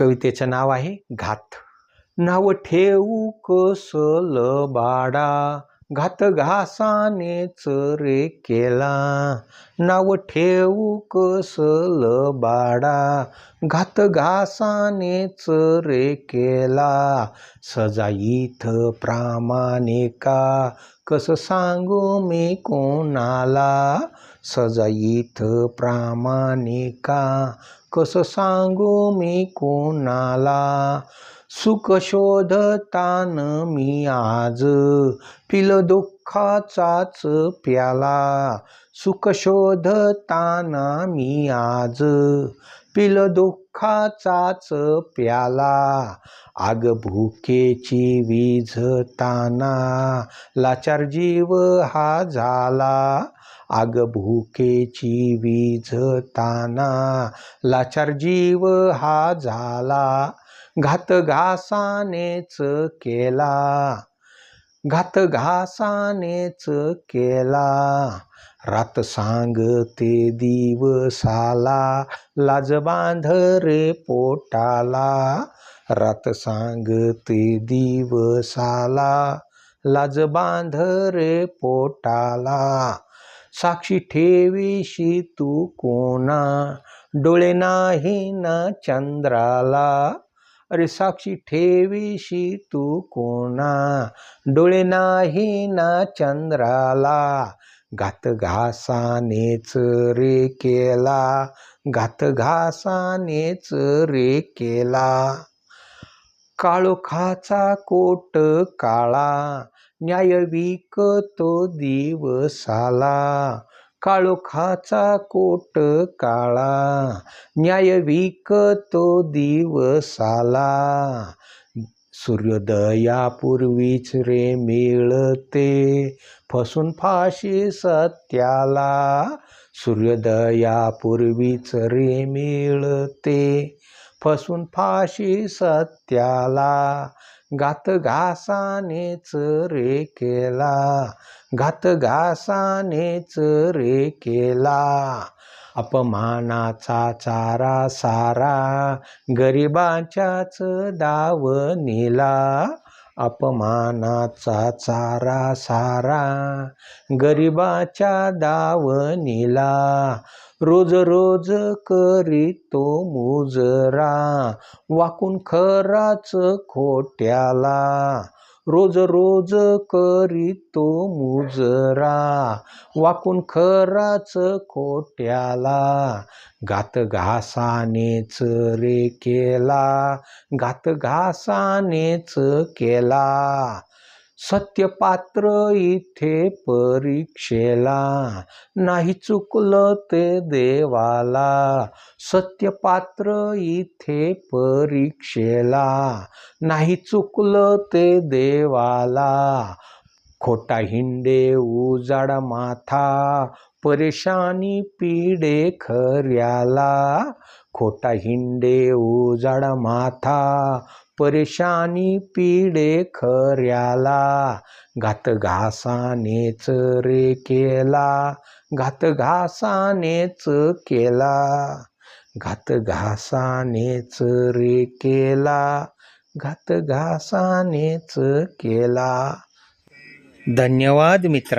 कवितेचं नाव आहे घात. नाव ठेवू कसल बाडा घात घासानेच रे केला. नाव ठेवू कसल बाडा घात घासानेच रे केला. सजा इथ प्रामाणिका. कसं सांगू मी कोणाला? सजाईथ प्रामाणिका. कसं सांगू मी कोणाला? सुख शोधतान मी आज. पिल दुःखाचाच प्याला. सुख शोधताना मी आज. पिल दुःखाचाच प्याला. आग भुकेची विझताना लाचार जीव हा झाला. आग भुकेची विझताना लाचार जीव हा झाला. घात घासानेच केला. घात घासानेच केला. रात सांगते दिवसाला लाज बांध रे पोटाला. रात सांगते दिवसाला लाज बांध रे पोटाला. साक्षी ठेवीशी तू कोणा? डोळे नाही ना चंद्राला. अरे साक्षी ठेवीशी तू कोणा? डोळे नाही ना चंद्राला. घात घासानेच रे केला. घात घासानेच रे केला. काळोखाचा कोट काळा. न्याय विकतो दिवसाला. काळोखाचा कोट काळा न्याय विकतो दिवसाला. सूर्योदयापूर्वीच रे मिळते फसून फाशी सत्याला. सूर्योदयापूर्वीच रे मिळते फसून फाशी सत्याला. गात घासानेच रे केला. गात घासानेच रे केला. अपमानाचा चारा सारा गरिबांच्याच दावणीला अपमानाचा चारा सारा गरिबाच्या दावणीला. रोज रोज करीतो मुजरा वाकून खराच खोट्याला. रोज रोज करीतो मुजरा. वाकून खराच खोट्याला. घात घासानेच रे केला. घात घासानेच केला. सत्यपात्र इथे परीक्षेला. नाही चुकलं ते देवाला. सत्यपात्र इथे परीक्षेला. नाही चुकलं ते देवाला. खोटा हिंडे उजाड माथा. परेशानी पिडे खऱ्याला. खोटा हिंडे उजाड माथा परेशानी पिडे खऱ्याला. घात घासानेच रे केला घात घासानेच केला. घात घासानेच रे केला घात घासानेच केला. धन्यवाद मित्र